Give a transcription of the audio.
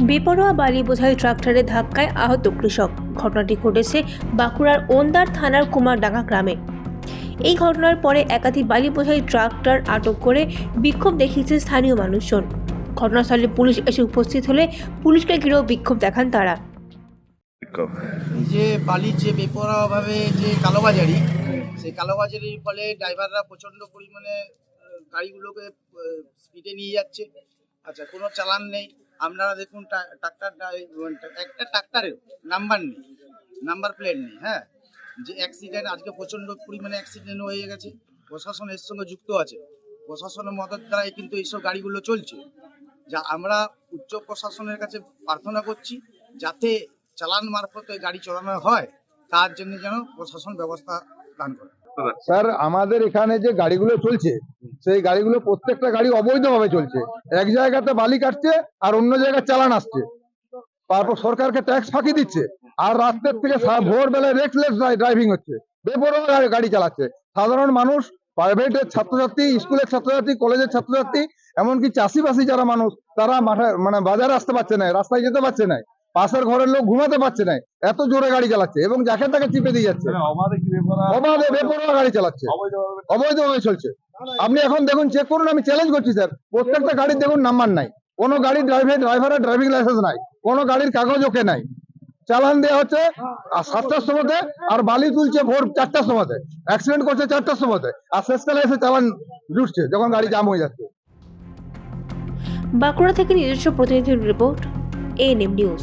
বেপরোয়া বালি বোঝাই ট্রাক্টরের ধাক্কায় আহত কৃষক। ঘটনাটি ঘটেছে বাঁকুড়ার ওন্দার থানার কুমারডাঙ্গা গ্রামে। এই ঘটনার পরে একাধিক বালি বোঝাই ট্রাক্টর আটক করে বিক্ষোভ দেখিয়েছে স্থানীয় মানুষজন। ঘটনাস্থলে পুলিশ এসে উপস্থিত হলে পুলিশকে ঘিরেও বিক্ষোভ দেখান তারা। যে বালির যে বেপরোয়াভাবে যে কালোবাজারি, সেই কালোবাজারির ফলে ড্রাইভাররা প্রচণ্ড পরিমাণে গাড়িগুলোকে স্পিডে নিয়ে যাচ্ছে। আচ্ছা কোনো চালান নেই। আপনারা দেখুন ট্রাক্টর একটা ট্রাক্টরেও নাম্বার নেই নাম্বার প্লেট নেই হ্যাঁ? যে অ্যাক্সিডেন্ট আজকে প্রচণ্ড পরিমাণে অ্যাক্সিডেন্ট হয়ে গেছে, প্রশাসন এর সঙ্গে যুক্ত আছে, প্রশাসনের মদত দ্বারাই কিন্তু এইসব গাড়িগুলো চলছে। যা আমরা উচ্চ প্রশাসনের কাছে প্রার্থনা করছি, যাতে চালান মারফত গাড়ি চালানো হয়, তার জন্য যেন প্রশাসন ব্যবস্থা দান করে। স্যার, আমাদের এখানে যে গাড়িগুলো চলছে, সেই গাড়িগুলো প্রত্যেকটা গাড়ি অবৈধভাবে চলছে। এক জায়গাতে বালি কাটছে আর অন্য জায়গায় চালান আসছে। তারপর সরকারকে ট্যাক্স ফাঁকি দিচ্ছে। আর রাস্তার থেকে ভোরবেলায় রেক্সলেস ড্রাইভিং হচ্ছে। বেপরোয়া গাড়ি চালাচ্ছে। সাধারণ মানুষ প্রাইভেটের ছাত্রছাত্রী স্কুলের ছাত্রছাত্রী কলেজের ছাত্রছাত্রী, এমনকি চাষিবাসী যারা মানুষ, তারা মাঠে মানে বাজারে আসতে পারছে না, রাস্তায় যেতে পারছে না। পাশের ঘরের লোক ঘুমাতে পারছে না। এত জোরে গাড়ি চালাচ্ছে এবং যাকে তাকে চিপে দিয়ে যাচ্ছে। অবাধে বেপরোয়া গাড়ি চালাচ্ছে। অবৈধভাবে চলছে। আপনি এখন দেখুন চেক করুন আমি চ্যালেঞ্জ করছি স্যার প্রত্যেকটা গাড়ির দেখুন নাম্বার নাই। কোনো গাড়ির ড্রাইভার ড্রাইভারের ড্রাইভিং লাইসেন্স নাই। কোনো গাড়ির কাগজ ওকে নাই। চালান দেওয়া হচ্ছে আর সাতটার সময়তে আর বালি তুলছে ভোর চারটার সময়তে অ্যাক্সিডেন্ট করছে চারটার সময়তে আর শেষকালে এসে চালান জুটছে যখন গাড়ি জাম হয়ে যাচ্ছে। বাঁকুড়া থেকে নিজস্ব প্রতিনিধির রিপোর্ট এএনএম নিউজ